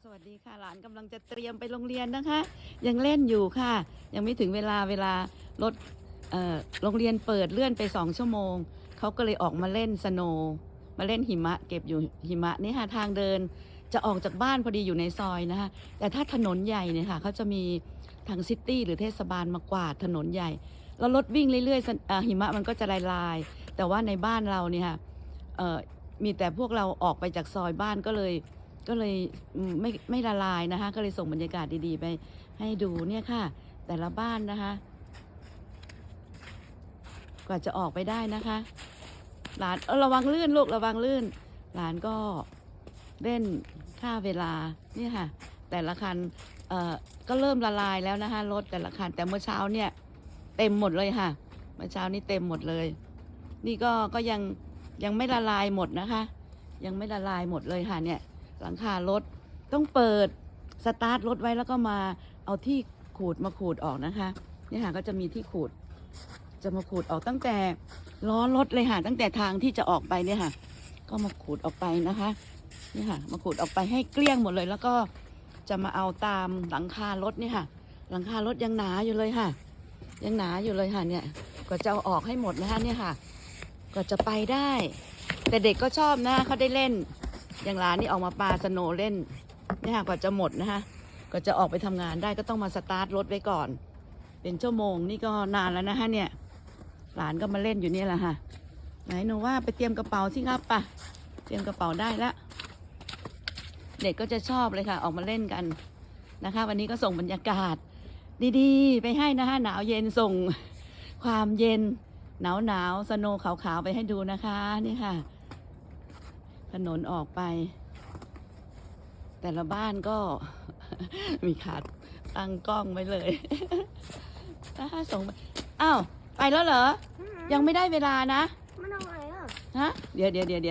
สวัสดีค่ะหลานกำลังจะเตรียมไปโรงเรียนนะคะ ยังเล่นอยู่ค่ะ ยังไม่ถึงเวลาเวลารถโรงเรียนเปิดเลื่อนไปสองชั่วโมงเขาก็เลยออกมาเล่นสโนว์มาเล่นหิมะ เก็บอยู่หิมะนี่ค่ะทางเดิน จะออกจากบ้านพอดีอยู่ในซอยนะคะแต่ถ้าถนนใหญ่เนี่ยค่ะเขาจะมีทางซิตี้หรือเทศบาลมากวาดถนนใหญ่ แล้วรถวิ่งเรื่อยๆหิมะมันก็จะลายลายๆแต่ว่าในบ้านเราเนี่ยค่ะมีแต่พวกเราออกไปจากซอยบ้านก็เลย ก็เลยไม่ไม่ละลายนะคะ ก็เลยส่งบรรยากาศดีๆ ไปให้ดูเนี่ยค่ะ แต่ละบ้านนะคะ กว่าจะออกไปได้นะคะ หลานเออระวังลื่นลูกระวังลื่น หลานก็เล่นค่าเวลาเนี่ยค่ะ แต่ละคันเอ่อก็เริ่มละลายแล้วนะคะรถแต่ละคัน แต่เมื่อเช้าเนี่ย เต็มหมดเลยค่ะ เมื่อเช้านี้เต็มหมดเลย นี่ก็ก็ยังยังไม่ละลายหมดนะคะ ยังไม่ละลายหมดเลยค่ะเนี่ย หลังคารถต้องเปิดสตาร์ทรถไว้แล้วก็มาเอาที่ขูดมาขูดออกนะคะนี่ค่ะก็จะมีที่ขูด จะมาขูดออกตั้งแต่ล้อรถเลยค่ะตั้งแต่ทางที่จะออกไปเนี่ยค่ะ ก็มาขูดออกไปนะคะนี่ค่ะมาขูดออกไปให้เกลี้ยงหมดเลย แล้วก็จะมาเอาตามหลังคารถเนี่ยค่ะ หลังคารถยังหนาอยู่เลยค่ะ ยังหนาอยู่เลยค่ะเนี่ยก็จะเอาออกให้หมดนะคะเนี่ยค่ะ ก็จะไปได้ แต่เด็กก็ชอบนะเขาได้เล่น อย่างร้านนี่ออกมาปลาสโนเล่นเนี่ยค่ะกว่าจะหมดนะคะก็จะออกไปทำงานได้ก็ต้องมาสตาร์ทรถไว้ก่อน เป็นชั่วโมงนี่ก็นานแล้วนะคะเนี่ย หลานก็มาเล่นอยู่เนี่ยแหละค่ะ ไหนหนูว่าไปเตรียมกระเป๋าสิครับปะเตรียมกระเป๋าได้แล้วเด็กก็จะชอบเลยค่ะ ออกมาเล่นกันนะคะ วันนี้ก็ส่งบรรยากาศ ดีๆ ไปให้นะคะหนาวเย็นส่งความเย็นหนาวหนาวสโนขาวๆไปให้ดูนะคะนี่ค่ะ ถนนออกไป แต่ละบ้านก็ มีขาดตั้งกล้องไว้เลยอ่าส่งไปอ้าว ไปแล้วเหรอ ยังไม่ได้เวลานะ มันเอาไงอะ ฮะ เดี๋ยวเดี๋ยวเดี๋ยวเดี๋ยว